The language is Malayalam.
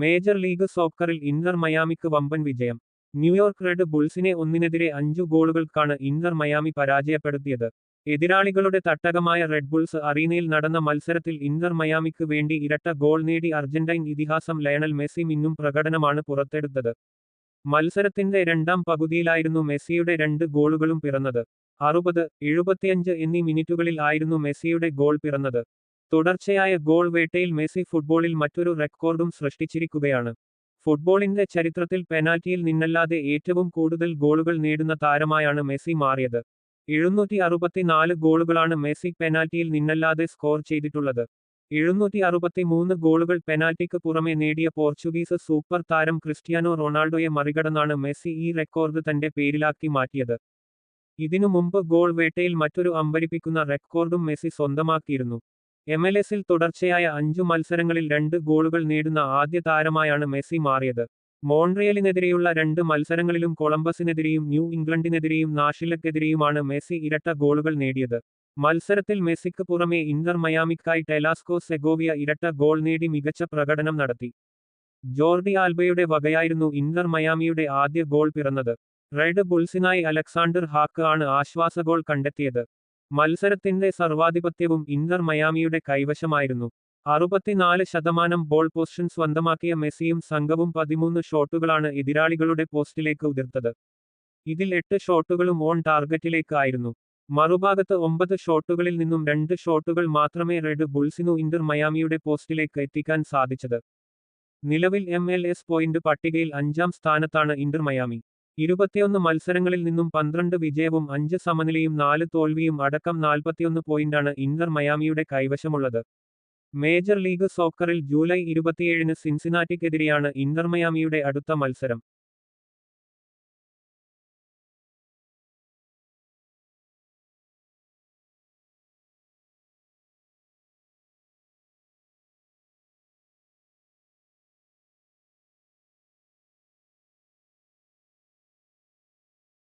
മേജർ ലീഗ് സോക്കറിൽ ഇന്റർ മയാമിക്ക് വമ്പൻ വിജയം. ന്യൂയോർക്ക് റെഡ് ബുൾസിനെ ഒന്നിനെതിരെ അഞ്ചു ഗോളുകൾക്കാണ് ഇന്റർ മയാമി പരാജയപ്പെടുത്തിയത്. എതിരാളികളുടെ തട്ടകമായ റെഡ് ബുൾസ് അറീനയിൽ നടന്ന മത്സരത്തിൽ ഇന്റർ മയാമിക്ക് വേണ്ടി ഇരട്ട ഗോൾ നേടി അർജന്റൈൻ ഇതിഹാസം ലയണൽ മെസ്സി മിന്നും പ്രകടനമാണ് പുറത്തെടുത്തത്. മത്സരത്തിന്റെ രണ്ടാം പകുതിയിലായിരുന്നു മെസ്സിയുടെ രണ്ട് ഗോളുകളും പിറന്നത്. അറുപത് എഴുപത്തിയഞ്ച് എന്നീ മിനിറ്റുകളിൽ ആയിരുന്നു മെസ്സിയുടെ ഗോൾ പിറന്നത്. തുടർച്ചയായ ഗോൾ വേട്ടയിൽ മെസ്സി ഫുട്ബോളിൽ മറ്റൊരു റെക്കോർഡും സൃഷ്ടിച്ചിരിക്കുകയാണ്. ഫുട്ബോളിന്റെ ചരിത്രത്തിൽ പെനാൽറ്റിയിൽ നിന്നല്ലാതെ ഏറ്റവും കൂടുതൽ ഗോളുകൾ നേടുന്ന താരമായാണ് മെസ്സി മാറിയത്. എഴുന്നൂറ്റി അറുപത്തിനാല് ഗോളുകളാണ് മെസ്സി പെനാൽറ്റിയിൽ നിന്നല്ലാതെ സ്കോർ ചെയ്തിട്ടുള്ളത്. എഴുന്നൂറ്റി അറുപത്തി മൂന്ന് ഗോളുകൾ പെനാൽറ്റിക്ക് പുറമെ നേടിയ പോർച്ചുഗീസ് സൂപ്പർ താരം ക്രിസ്ത്യാനോ റൊണാൾഡോയെ മറികടന്നാണ് മെസ്സി ഈ റെക്കോർഡ് തന്റെ പേരിലാക്കി മാറ്റിയത്. ഇതിനു മുമ്പ് ഗോൾ വേട്ടയിൽ മറ്റൊരു അമ്പരിപ്പിക്കുന്ന റെക്കോർഡും മെസ്സി സ്വന്തമാക്കിയിരുന്നു. എം എൽ എസിൽ തുടർച്ചയായ അഞ്ചു മത്സരങ്ങളിൽ രണ്ട് ഗോളുകൾ നേടുന്ന ആദ്യ താരമായാണ് മെസ്സി മാറിയത്. മോൺട്രിയലിനെതിരെയുള്ള രണ്ട് മത്സരങ്ങളിലും കൊളംബസിനെതിരെയും ന്യൂ ഇംഗ്ലണ്ടിനെതിരെയും നാഷിലക്കെതിരെയുമാണ് മെസ്സി ഇരട്ട ഗോളുകൾ നേടിയത്. മത്സരത്തിൽ മെസ്സിക്ക് പുറമെ ഇന്റർ മയാമിക്കായി ടെലാസ്കോ സെഗോവിയ ഇരട്ട ഗോൾ നേടി മികച്ച പ്രകടനം നടത്തി. ജോർഡി ആൽബയുടെ വകയായിരുന്നു ഇന്റർ മയാമിയുടെ ആദ്യ ഗോൾ പിറന്നത്. റെഡ് ബുൾസിനായി അലക്സാണ്ടർ ഹാക്ക് ആണ് ആശ്വാസ ഗോൾ കണ്ടെത്തിയത്. മത്സരത്തിന്റെ സർവാധിപത്യവും ഇന്റർ മയാമിയുടെ കൈവശമായിരുന്നു. അറുപത്തിനാല് ശതമാനം ബോൾ പൊസിഷൻ സ്വന്തമാക്കിയ മെസ്സിയും സംഘവും പതിമൂന്ന് ഷോട്ടുകളാണ് എതിരാളികളുടെ പോസ്റ്റിലേക്ക് ഉതിർത്തത്. ഇതിൽ എട്ട് ഷോട്ടുകളും ഓൺ ടാർഗറ്റിലേക്ക് ആയിരുന്നു. മറുഭാഗത്ത് ഒമ്പത് ഷോട്ടുകളിൽ നിന്നും രണ്ട് ഷോട്ടുകൾ മാത്രമേ റെഡ് ബുൾസിനു ഇന്റർ മയാമിയുടെ പോസ്റ്റിലേക്ക് എത്തിക്കാൻ സാധിച്ചത്. നിലവിൽ എം എൽ എസ് പോയിന്റ് പട്ടികയിൽ അഞ്ചാം സ്ഥാനത്താണ് ഇന്റർ മയാമി. ഇരുപത്തിയൊന്ന് മത്സരങ്ങളിൽ നിന്നും പന്ത്രണ്ട് വിജയവും അഞ്ച് സമനിലയും നാല് തോൽവിയും അടക്കം നാൽപ്പത്തിയൊന്ന് പോയിന്റാണ് ഇന്റർ മയാമിയുടെ കൈവശമുള്ളത്. മേജർ ലീഗ് സോക്കറിൽ ജൂലൈ ഇരുപത്തിയേഴിന് സിൻസിനാറ്റിക്കെതിരെയാണ് ഇന്റർ മയാമിയുടെ അടുത്ത മത്സരം.